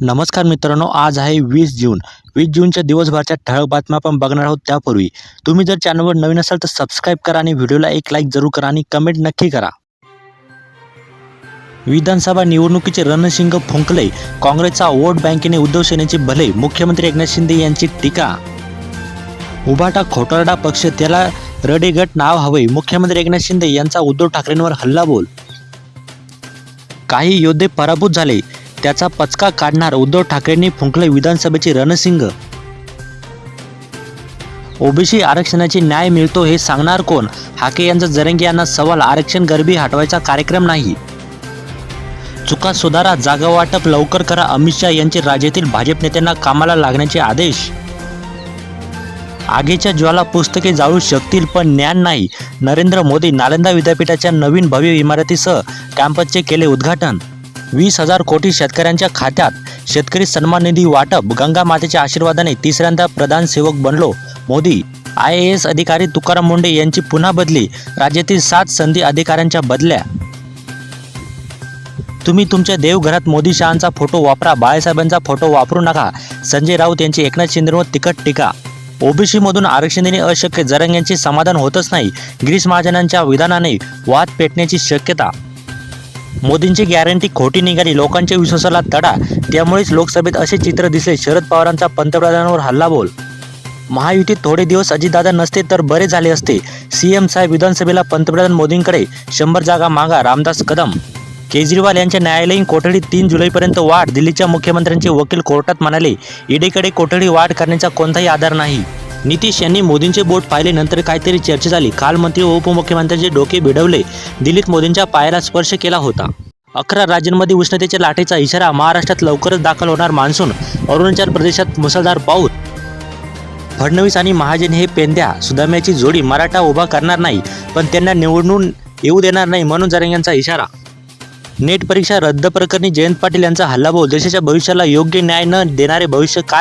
नमस्कार मित्रांनो आज आहे वीस जून. वीस जूनच्या दिवसभरच्या ठळक बातम्या आपण बघणार आहोत त्यापूर्वी. तुम्ही जर चॅनलवर नवीन असाल तर सबस्क्राईब करा आणि व्हिडिओला एक लाईक जरूर करा आणि कमेंट नक्की करा. विधानसभा निवडणुकीचे रणशिंग फुंकले. काँग्रेसचा वोट बँकेने उद्धव सेनेचे भले. मुख्यमंत्री एकनाथ शिंदे यांची टीका. उभाटा खोटारडा पक्ष त्याला रडेगट नाव हवे. मुख्यमंत्री एकनाथ शिंदे यांचा उद्धव ठाकरेंवर हल्ला बोल. काही योद्धे पराभूत झाले. त्याचा पचका काढणार उद्धव ठाकरेंनी फुंकले विधानसभेचे रणसिंग. ओबीसी आरक्षणाची न्याय मिळतो हे सांगणार कोण? हाके यांचा जरंगे यांना सवाल आरक्षण गरिबी हटवायचा कार्यक्रम नाही. चुका सुधारा जागा वाटप लवकर करा अमित शहा यांचे राज्यातील भाजप नेत्यांना कामाला लागण्याचे आदेश. आगीच्या ज्वाला पुस्तके जाळू शकतील पण ज्ञान नाही. नरेंद्र मोदी नालंदा विद्यापीठाच्या नवीन भव्य इमारतीसह कॅम्पसचे केले उद्घाटन. वीस हजार कोटी शेतकऱ्यांच्या खात्यात शेतकरी सन्मान निधी वाटप गंगा मातेच्या आशीर्वादाने तिसऱ्यांदा प्रधान सेवक बनलो मोदी. आय ए एस अधिकारी तुकाराम मुंडे यांची पुन्हा बदली राज्यातील सात संधी अधिकाऱ्यांच्या बदल्या. तुम्ही तुमच्या देवघरात मोदी शहांचा फोटो वापरा बाळासाहेबांचा फोटो वापरू नका. संजय राऊत यांची एकनाथ शिंदेवर तिखट टीका. ओबीसीमधून आरक्षण देणे अशक्य जरंग यांचे समाधान होतच नाही. गिरीश महाजनांच्या विधानाने वाद पेटण्याची शक्यता. मोदींची गॅरंटी खोटी निघाली लोकांच्या विश्वासाला तडा. त्यामुळेच लोकसभेत असे चित्र दिसले शरद पवारांचा पंतप्रधानांवर हल्लाबोल. महायुतीत थोडे दिवस अजितदादा नसते तर बरे झाले असते. सीएम साहेब विधानसभेला पंतप्रधान मोदींकडे शंभर जागा मागा रामदास कदम. केजरीवाल यांच्या न्यायालयीन कोठडीत तीन जुलैपर्यंत वाढ दिल्लीच्या मुख्यमंत्र्यांचे वकील कोर्टात म्हणाले ईडीकडे कोठडी वाढ करण्याचा कोणताही आधार नाही. नितीश यांनी मोदींचे बोट पाहिले नंतर काहीतरी चर्चा झाली. काल मंत्री व उपमुख्यमंत्र्यांचे डोके भिडवले दिल्लीत मोदींच्या पायाला स्पर्श केला होता. अकरा राज्यांमध्ये उष्णतेच्या लाटेचा इशारा महाराष्ट्रात लवकरच दाखल होणार मान्सून. अरुणाचल प्रदेशात मुसळधार पाऊस. फडणवीस आणि महाजन हे पेंद्या. सुदाम्याची जोडी मराठा उभा करणार नाही पण त्यांना निवडून येऊ देणार नाही म्हणून जरंग यांचा इशारा. नेट परीक्षा रद्द प्रकरणी जयंत पाटील यांचा हल्लाबोल देशाच्या भविष्याला योग्य न्याय न देणारे भविष्य काय?